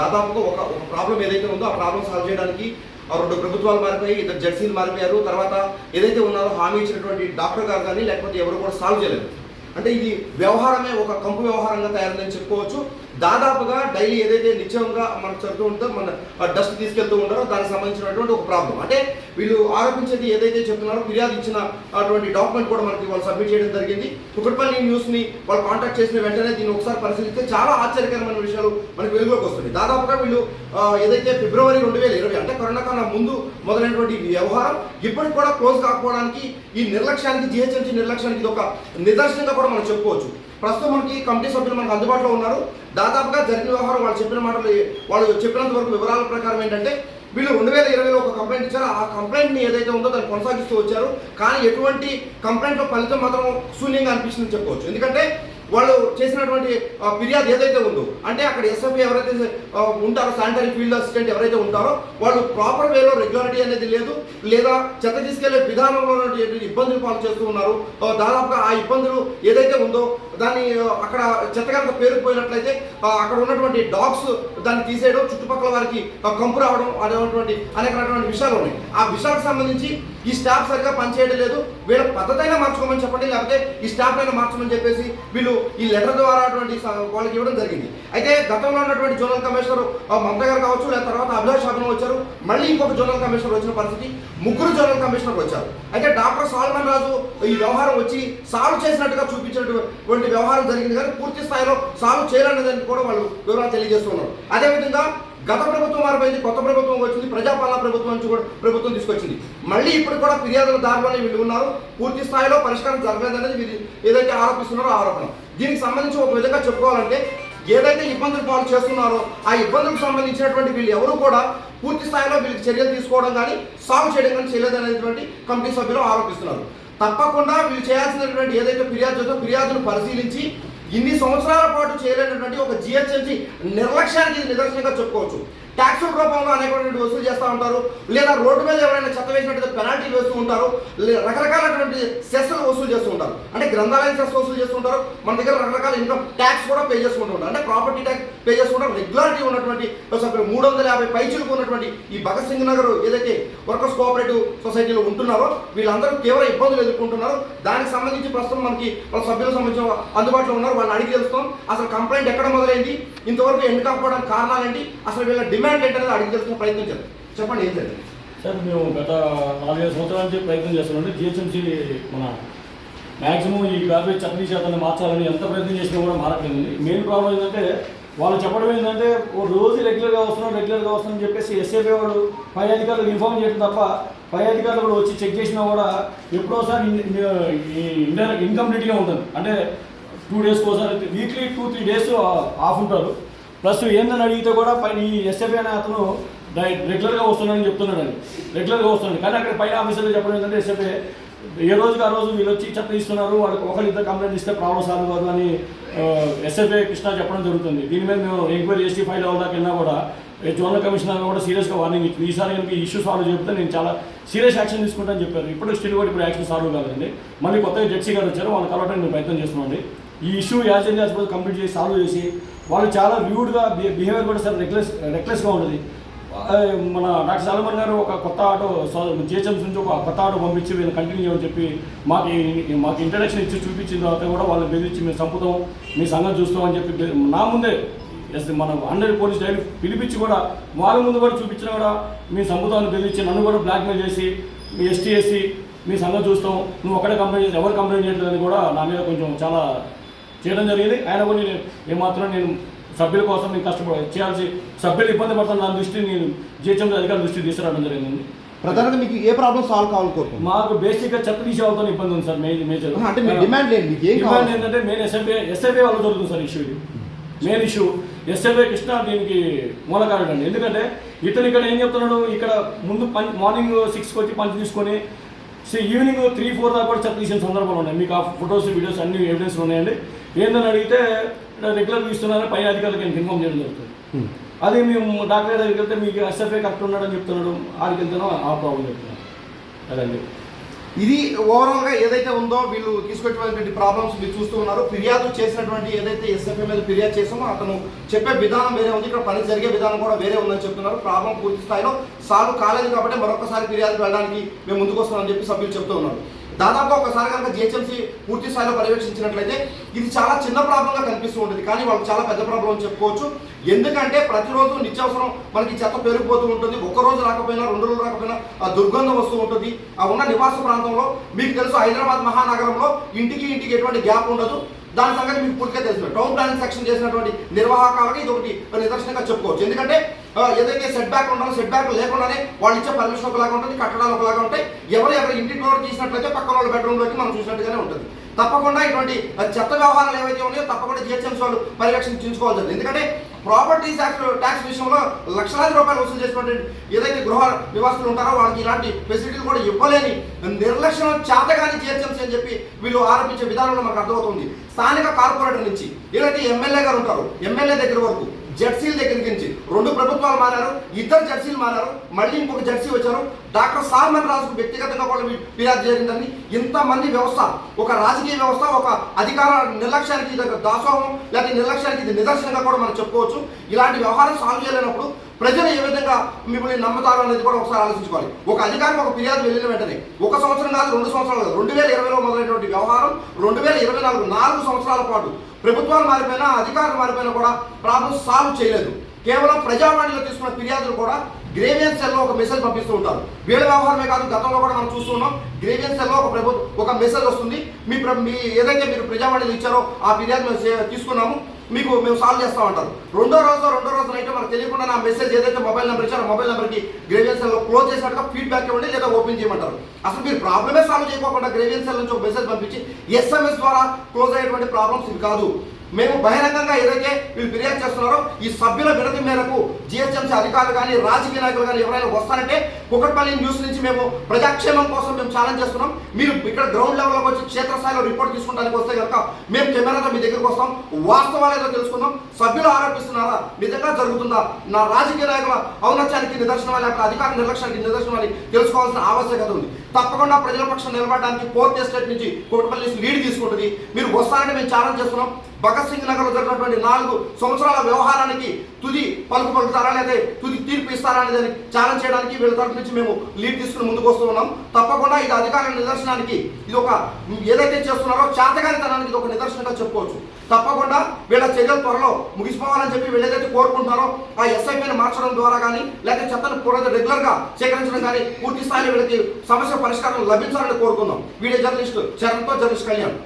దాదాపుగా ఒక ఒక ప్రాబ్లం ఏదైతే ఉందో ఆ ప్రాబ్లం సాల్వ్ చేయడానికి ఆ రెండు ప్రభుత్వాలు మారిపోయి ఇద్దరు జడ్సీలు మారిపోయారు. తర్వాత ఏదైతే ఉన్నారో హామీ ఇచ్చినటువంటి డాక్టర్ గారు కానీ లేకపోతే ఎవరు కూడా సాల్వ్ చేయలేదు. అంటే ఇది వ్యవహారమే ఒక కంపు వ్యవహారంగా తయారైందని చెప్పుకోవచ్చు. దాదాపుగా డైలీ ఏదైతే నిత్యంగా మనకు చదువుతూ ఉంటుందో మన డస్ట్ తీసుకెళ్తూ ఉంటారో దానికి సంబంధించినటువంటి ఒక ప్రాబ్లం. అంటే వీళ్ళు ఆరోపించేది ఏదైతే చెప్తున్నారో ఫిర్యాదు ఇచ్చిన అటువంటి డాక్యుమెంట్ కూడా మనకి వాళ్ళు సబ్మిట్ చేయడం జరిగింది. కుకట్పల్లి న్యూస్ని వాళ్ళు కాంటాక్ట్ చేసిన వెంటనే దీన్ని ఒకసారి పరిశీలిస్తే చాలా ఆశ్చర్యకరమైన విషయాలు మనకి వెలుగులోకి వస్తుంది దాదాపుగా వీళ్ళు ఏదైతే ఫిబ్రవరి రెండు వేల కరోనా కన్నా ముందు మొదలైనటువంటి వ్యవహారం ఇప్పటికి కూడా క్లోజ్ కాకపోవడానికి ఈ నిర్లక్ష్యానికి జిహెచ్ఎంసీ నిర్లక్ష్యానికి ఇది ఒక నిదర్శనంగా కూడా మనం చెప్పుకోవచ్చు. ప్రస్తుతం మనకి కమిటీ సభ్యులు మనకు అందుబాటులో ఉన్నారు. దాదాపుగా జరిగిన వ్యవహారం వాళ్ళు చెప్పిన మాటలు వాళ్ళు చెప్పినంత వరకు వివరాల ప్రకారం ఏంటంటే వీళ్ళు రెండు వేల ఇరవైలో ఒక కంప్లైంట్ ఇచ్చారు. ఆ కంప్లైంట్ని ఏదైతే ఉందో దాన్ని కొనసాగిస్తూ వచ్చారు. కానీ ఎటువంటి కంప్లైంట్లో ఫలితం మాత్రం శూన్యంగా అనిపిస్తుందని చెప్పుకోవచ్చు. ఎందుకంటే వాళ్ళు చేసినటువంటి ఫిర్యాదు ఏదైతే ఉందో అంటే అక్కడ ఎస్ఎఫ్ఐ ఎవరైతే ఉంటారో శానిటరీ ఫీల్డ్ అసిస్టెంట్ ఎవరైతే ఉంటారో వాళ్ళు ప్రాపర్ వేలో రెగ్యులారిటీ అనేది లేదు లేదా చెత్త తీసుకెళ్ళే విధానంలో ఇబ్బందులు పాలు చేస్తూ ఉన్నారు. దాదాపుగా ఆ ఇబ్బందులు ఏదైతే ఉందో దాన్ని అక్కడ చెత్త కనుక పేరుకుపోయినట్లయితే అక్కడ ఉన్నటువంటి డాగ్స్ దాన్ని తీసేయడం చుట్టుపక్కల వారికి ఆ, కంపు రావడం అనేటువంటి అనేక రకమైన విషయాలు ఉన్నాయి. ఆ విషయాలకు సంబంధించి ఈ స్టాఫ్ సరిగా పనిచేయడం లేదు. వీళ్ళ పద్ధతి అయినా మార్చుకోమని చెప్పండి లేకపోతే ఈ స్టాఫ్ అయినా మార్చమని చెప్పేసి వీళ్ళు ఈ లెటర్ ద్వారా అటువంటి వాళ్ళకి ఇవ్వడం జరిగింది. అయితే గతంలో ఉన్నటువంటి జోనల్ కమిషనర్ ఆ, గారు కావచ్చు లేదా తర్వాత అభిలాష్ అభినవ్ వచ్చారు. మళ్ళీ ఇంకొక జోనల్ కమిషనర్ వచ్చిన పరిస్థితి ముగ్గురు జోనల్ కమిషనర్ వచ్చారు. అయితే డాక్టర్ సాల్మన్ రాజు ఈ వ్యవహారం వచ్చి సాల్వ్ చేసినట్టుగా చూపించినటువంటి వ్యవహారం జరిగింది కానీ పూర్తి స్థాయిలో సాల్వ్ చేయాలనేదాన్ని కూడా వాళ్ళు వివరాలు తెలియజేస్తున్నారు. అదేవిధంగా గత ప్రభుత్వం మారిపోయింది కొత్త ప్రభుత్వం వచ్చింది ప్రజాపాలన ప్రభుత్వం నుంచి కూడా ప్రభుత్వం తీసుకొచ్చింది. మళ్ళీ ఇప్పుడు కూడా ఫిర్యాదుల దారిలోనే వీళ్ళు ఉన్నారు. పూర్తి స్థాయిలో పరిష్కారం జరగలేదనేది వీళ్ళు ఏదైతే ఆరోపిస్తున్నారో ఆరోపణ. దీనికి సంబంధించి ఒక విధంగా చెప్పుకోవాలంటే ఏదైతే ఇబ్బందులు పాలు చేస్తున్నారో ఆ ఇబ్బందులకు సంబంధించినటువంటి వీళ్ళు ఎవరు కూడా పూర్తి స్థాయిలో వీళ్ళకి చర్యలు తీసుకోవడం కానీ సాల్వ్ చేయడం కానీ చేయలేదనేటువంటి కమిటీ సభ్యులు ఆరోపిస్తున్నారు. తప్పకుండా వీళ్ళు చేయాల్సినటువంటి ఏదైతే ఫిర్యాదు చేద్దో ఫిర్యాదును పరిశీలించి ఇన్ని సంవత్సరాల పాటు చేయలేనటువంటి ఒక జిహెచ్ఎంసీ నిర్లక్ష్యానికి ఇది నిదర్శనంగా చెప్పుకోవచ్చు. ట్యాక్సుల రూపంలో అనేకటువంటి వసూలు చేస్తూ ఉంటారు. లేదా రోడ్డు మీద ఎవరైనా చెత్త వేసినట్టు పెనాల్టీ వేస్తూ ఉంటారు. రకరకాలైనటువంటి సెస్సులు వసూలు చేస్తూ ఉంటారు. అంటే గ్రంథాలయం సెస్ వసూలు చేస్తూ ఉంటారు. మన దగ్గర రకరకాల ఇన్కమ్ ట్యాక్స్ కూడా పే చేసుకుంటూ ఉంటారు. అంటే ప్రాపర్టీ ట్యాక్స్ పే చేసుకుంటారు. రెగ్యులారిటీ ఉన్నటువంటి మూడు వందల యాభై పైచులకు ఉన్నటువంటి ఈ భగత్ సింగ్ నగర్ ఏదైతే వర్కర్స్ కోఆపరేటివ్ సొసైటీలో ఉంటున్నారో వీళ్ళందరూ తీవ్ర ఇబ్బందులు ఎదుర్కొంటున్నారు. దానికి సంబంధించి ప్రస్తుతం మనకి వాళ్ళ సభ్యులకు సంబంధించిన అందుబాటులో ఉన్నారు. వాళ్ళని అడిగి తెలుస్తాం. అసలు కంప్లైంట్ ఎక్కడ మొదలైంది? ఇంతవరకు ఎండ్ కాకపోవడానికి కారణాలు ఏంటి? అసలు వీళ్ళ డిమాండ్ ఏంటనేది అడిగి తెలుసుకునే ప్రయత్నం చేద్దాం. చెప్పండి ఏం జరిగింది? సార్ మేము గత నాలుగైదు సంవత్సరాల నుంచి ప్రయత్నం చేస్తున్నాం జిహెచ్ఎంసీ మన మ్యాక్సిమం ఈ గార్బేజ్ చట్నీ శాతాన్ని మార్చాలని ఎంత ప్రయత్నం చేసినా కూడా మారట్లేదు మెయిన్ ప్రాబ్లం ఏంటంటే వాళ్ళు చెప్పడం ఏంటంటే ఓ రోజు రెగ్యులర్గా వస్తున్నాం రెగ్యులర్గా వస్తున్నాం అని చెప్పేసి ఎస్ఏపీ వాళ్ళు పై అధికారులకు ఇన్ఫార్మ్ చేయడం తప్ప పై అధికారులు కూడా వచ్చి చెక్ చేసినా కూడా ఎప్పుడోసారి ఇండైరెక్ట్ ఇన్కంప్లీట్గా ఉంటుంది. అంటే టూ డేస్కి ఒకసారి weekly two three days off ఉంటారు. ప్లస్ ఏందని అడిగితే కూడా పైన ఈ ఎస్ఎఫ్ఐ అనే అతను రెగ్యులర్గా వస్తున్నాడని చెప్తున్నాడు రెగ్యులర్గా వస్తున్నాడు. కానీ అక్కడ పైన ఆఫీసర్లు చెప్పడం ఏంటంటే ఎస్ఎఫ్ఐ ఏ రోజుకి ఆ రోజు వీళ్ళు వచ్చి చెత్త ఇస్తున్నారు వాళ్ళకి ఒకళ్ళు ఇద్దరు కంప్లైంట్ ఇస్తే ప్రాబ్లం సాల్వ్ కాదు అని ఎస్ఎఫ్ఐ కృష్ణ చెప్పడం జరుగుతుంది. దీని మీద మేము ఎంక్వైరీ చేసి ఫైల్ అవ్వడానికి వెళ్ళినా కూడా జోనల్ కమిషనర్ కూడా సీరియస్గా వార్నింగ్ ఇచ్చింది. ఈసారి కనుక ఇష్యూ సాల్వ్ చెప్తే నేను చాలా సీరియస్ యాక్షన్ తీసుకుంటానని చెప్పారు. ఇప్పుడు స్టిల్ కూడా ఇప్పుడు యాక్షన్ సాల్వ్ కాదండి మళ్ళీ కొత్తగా జెడ్సీ గారు వచ్చారు వాళ్ళు కలవడానికి మేము ప్రయత్నం చేస్తున్నాండి ఈ issue as and as complete చేసి సాల్వ్ చేసి వాళ్ళు చాలా వ్యూడ్గా బిహేవియర్ కూడా సార్ రెక్లెస్ రెక్లెస్గా ఉంటుంది మన డాక్టర్ సల్మాన్ గారు ఒక కొత్త ఆటో జిహెచ్ఎంస్ నుంచి ఒక కొత్త ఆటో పంపించి వీళ్ళు కంటిన్యూ చేయమని చెప్పి మాకు మాకు ఇంట్రడక్షన్ ఇచ్చి చూపించిన తర్వాత కూడా వాళ్ళు బెదిరించి మేము చంపుతాం మీ సంగతి చూస్తాం అని చెప్పి నా ముందే ఎస్ మన హండ్రెడ్ పోలీస్ డైరీ పిలిపించి కూడా వాళ్ళ ముందు కూడా చూపించినా కూడా మీ చంపుతామని బెదిరించి నన్ను కూడా బ్లాక్మెయిల్ చేసి మీ ఎస్టీ ఎస్సీ మీ సంగతి చూస్తాం. నువ్వు ఒకటే కంప్లైంట్ చేసి ఎవరు కంప్లైంట్ చేయట్లేదని కూడా నా మీద కొంచెం చాలా చేయడం జరిగింది. ఆయన కూడా నేను ఏమాత్రం నేను సభ్యుల కోసం నేను కష్టపడి చేయాల్సి సభ్యులు ఇబ్బంది పడుతున్న నా దృష్టి నేను జిహెచ్ఎం అధికారుల దృష్టి తీసుకురావడం జరిగింది. ప్రధానంగా మీకు ఏ ప్రాబ్లం సాల్వ్ కావాలని కోరుకుంటున్నారు? మాకు బేసిక్గా చెత్త తీసేవాళ్ళతో ఇబ్బంది ఉంది సార్ మేజర్ అంటే డిమాండ్ కావాలి? ఏంటంటే మెయిన్ ఎస్ఎఫ్ఐ ఎస్ఎఫ్ఐ వాళ్ళు దొరుకుతుంది sir issue main issue SFI Krishna దీనికి మూలకారుడు అండి ఎందుకంటే ఇతను ఇక్కడ ఏం చెప్తున్నాడు? ఇక్కడ ముందు పం మార్నింగ్ సిక్స్కి వచ్చి పంచి తీసుకొని సో ఈవినింగ్ త్రీ ఫోర్ దాకా కూడా చెత్త తీసిన సందర్భాలు ఉన్నాయి. మీకు ఆ ఫొటోస్ వీడియోస్ అన్ని ఎవిడెన్స్ ఉన్నాయండి. ఏందని అడిగితే రెగ్యులర్ ఇస్తున్నారని పై అధికారులకు నేను ఇన్ఫార్మ్ చేయడం జరుగుతుంది. అదే మేము డాక్టర్ గారి దగ్గరికి వెళ్తే మీకు ఎస్ఎఫ్ఐ కరెక్ట్ ఉన్నాడని చెప్తున్నాడు. ఆడికి వెళ్తానో ఆ ప్రాబ్లం చెప్తున్నాను అదండి. ఇది ఓవరాల్గా ఏదైతే ఉందో వీళ్ళు తీసుకొచ్చినటువంటి ప్రాబ్లమ్స్ మీరు చూస్తూ ఉన్నారు ఫిర్యాదు చేసినటువంటి ఏదైతే ఎస్ఎఫ్ఐ మీద ఫిర్యాదు చేసామో అతను చెప్పే విధానం వేరే ఉంది. ఇక్కడ పని జరిగే విధానం కూడా వేరే ఉందని చెప్తున్నారు. ప్రాబ్లం పూర్తి స్థాయిలో సాల్వ్ కాలేదు కాబట్టి మరొకసారి ఫిర్యాదు వెళ్ళడానికి మేము ముందుకు వస్తామని చెప్పి సభ్యులు చెప్తూ ఉన్నారు. దాదాపు ఒకసారి కనుక జిహెచ్ఎంసీ పూర్తి స్థాయిలో పర్యవేక్షించినట్లయితే ఇది చాలా చిన్న ప్రాబ్లంగా కనిపిస్తూ ఉంటుంది. కానీ వాళ్ళకి చాలా పెద్ద ప్రాబ్లం అని చెప్పుకోవచ్చు. ఎందుకంటే ప్రతిరోజు నిత్యావసరం మనకి చెత్త పెరిగిపోతూ ఉంటుంది. ఒక్క రోజు రాకపోయినా రెండు రోజులు రాకపోయినా ఆ దుర్గంధం వస్తూ ఉంటుంది. ఆ ఉన్న నివాస ప్రాంతంలో మీకు తెలుసు హైదరాబాద్ మహానగరంలో ఇంటికి ఇంటికి ఎటువంటి గ్యాప్ ఉండదు. దాని సంగతి మీకు పూర్తిగా తెలుసు. టౌన్ ప్లానింగ్ సెక్షన్ చేసినటువంటి నిర్వాహకాలకి ఇది ఒకటి నిదర్శనంగా చెప్పుకోవచ్చు. ఎందుకంటే ఏదైతే సెట్ బ్యాక్ ఉండాలో సెట్ బ్యాక్ లేకుండానే వాళ్ళు ఇచ్చే పర్మిషన్ ఒకలాగా ఉంటుంది కట్టడాలు ఒకలాగా ఉంటాయి. ఎవరు ఎవరు ఇంటి డోర్ తీసినట్లయితే పక్కన వాళ్ళ బెడ్రూమ్లోకి మనం చూసినట్టుగానే ఉంటుంది. తప్పకుండా ఇటువంటి చెత్త వ్యవహారాలు ఏవైతే ఉన్నాయో తప్పకుండా జిహెచ్ఎంసీ వాళ్ళు పరిరక్షణ ఉంటుంది ఎందుకంటే ప్రాపర్టీ ట్యాక్స్ ట్యాక్స్ విషయంలో లక్షలాది రూపాయలు వసూలు చేసినటువంటి ఏదైతే గృహ నివాసులు ఉంటారో వాళ్ళకి ఇలాంటి ఫెసిలిటీలు కూడా ఇవ్వలేని నిర్లక్ష్యం చేతగాని జిహెచ్ఎంసీ అని చెప్పి వీళ్ళు ఆరోపించే విధానంలో మనకు అర్థమవుతుంది. స్థానిక కార్పొరేటర్ నుంచి ఏదైతే ఎమ్మెల్యే గారు ఉంటారు ఎమ్మెల్యే దగ్గర వరకు జెర్సీల దగ్గర నుంచి. రెండు ప్రభుత్వాలు మారారు ఇద్దరు జెర్సీలు మారారు మళ్ళీ ఇంకొక జెర్సీ వచ్చారు. డాక్టర్ సాల్మన్ రాజుకు వ్యక్తిగతంగా కూడా ఫిర్యాదు జరిగిందని ఇంతమంది వ్యవస్థ ఒక రాజకీయ వ్యవస్థ ఒక అధికార నిర్లక్ష్యానికి ఇది దాసోహం లేకపోతే నిర్లక్ష్యానికి ఇది నిదర్శనంగా కూడా మనం చెప్పుకోవచ్చు. ఇలాంటి వ్యవహారం సాల్వ్ చేయలేనప్పుడు ప్రజలు ఏ విధంగా మిమ్మల్ని నమ్ముతారు అనేది కూడా ఒకసారి ఆలోచించుకోవాలి. ఒక అధికారం ఒక ఫిర్యాదు వెళ్ళిన వెంటనే ఒక సంవత్సరం కాదు రెండు సంవత్సరాలు కాదు రెండు వేల ఇరవైలో మొదలైనటువంటి వ్యవహారం రెండు వేల ఇరవై నాలుగు నాలుగు సంవత్సరాల పాటు ప్రభుత్వాలు మారిపోయినా అధికారులు మారిపోయినా కూడా ప్రాబ్లం సాల్వ్ చేయలేదు. కేవలం ప్రజావాణిలో తీసుకున్న ఫిర్యాదులు కూడా గ్రేవియన్స్ సెల్లో ఒక మెసేజ్ పంపిస్తూ ఉంటారు. వీళ్ళ వ్యవహారమే కాదు గతంలో కూడా మనం చూస్తున్నాం గ్రేవియన్స్ సెల్లో ఒక ప్రభుత్వం ఒక మెసేజ్ వస్తుంది. మీ ప్ర- మీ ఏదైతే మీరు ప్రజావాణిలో ఇచ్చారో ఆ ఫిర్యాదు తీసుకున్నాము. మీకు మేము సాల్వ్ చేస్తామంటారు రెండో రోజు రెండో రోజు నైట్ మనకు తెలియకుండా నా మెసేజ్ ఏదైతే మొబైల్ నెంబర్ ఇచ్చారో మొబైల్ నెంబర్కి గ్రేవియన్స్ సెల్లో క్లోజ్ చేసినట్టుగా ఫీడ్బ్యాక్ ఇవ్వండి లేదా ఓపెన్ చేయమంటారు. అసలు మీరు ప్రాబ్లమే సాల్వ్ చేయకోకుండా గ్రేవియన్స్ సెల్ నుంచి ఒక మెసేజ్ పంపించి ఎస్ఎంఎస్ ద్వారా క్లోజ్ అయ్యేటువంటి ప్రాబ్లమ్స్ ఇవి కాదు. మేము బహిరంగంగా ఏదైతే వీళ్ళు ఫిర్యాదు చేస్తున్నారో ఈ సభ్యుల వినతి మేరకు జిహెచ్ఎంసీ అధికారులు కానీ రాజకీయ నాయకులు కానీ ఎవరైనా వస్తారంటే కుకట్పల్లి న్యూస్ నుంచి మేము ప్రజాక్షేమం కోసం మేము ఛాలెంజ్ చేస్తున్నాం. మీరు ఇక్కడ గ్రౌండ్ లెవెల్లోకి వచ్చి క్షేత్రస్థాయిలో రిపోర్ట్ తీసుకోవడానికి వస్తే కనుక మేము కెమెరాతో మీ దగ్గరకు వస్తాం. వాస్తవాలు ఏదో తెలుసుకుందాం. సభ్యులు ఆరోపిస్తున్నారా? నిజంగా జరుగుతుందా? నా రాజకీయ నాయకుల ఔన్నత్యానికి నిదర్శనం లేకపోతే అధికార నిర్లక్ష్యానికి నిదర్శనం అని తెలుసుకోవాల్సిన ఆవశ్యకత ఉంది. తప్పకుండా ప్రజల పక్షం నిలబడడానికి ఫోర్త్ ఎస్టేట్ నుంచి కోటపల్లి లీడ్ తీసుకుంటుంది. మీరు వస్తారంటే మేము ఛాలెంజ్ చేస్తున్నాం. భగత్ సింగ్ నగర్లో జరిగినటువంటి నాలుగు సంవత్సరాల వ్యవహారానికి తుది పలుకు పలుకుతారా లేదా తుది తీర్పు ఇస్తారా అనేది ఛాలెంజ్ చేయడానికి వీళ్ళ తరఫు నుంచి మేము లీడ్ తీసుకుని ముందుకు వస్తూ ఉన్నాం. తప్పకుండా ఇది అధికార నిదర్శనానికి ఇది ఒక ఏదైతే చేస్తున్నారో చేతగానితనానికి ఇది ఒక నిదర్శనంగా చెప్పుకోవచ్చు. తప్పకుండా వీళ్ళ చర్యలు త్వరలో ముగిసిపోవాలని చెప్పి వీళ్ళు ఏదైతే కోరుకుంటారో ఆ ఎస్ఐపీని మార్చడం ద్వారా కానీ లేకపోతే చెత్తను కూడా రెగ్యులర్గా సేకరించడం కానీ పూర్తి స్థాయిలో వీళ్ళకి సమస్య పరిష్కారం లభించాలని కోరుకుందాం. వీడియో జర్నలిస్ట్ చరణ్తో జర్నలిస్ట్ కళ్యాణ్.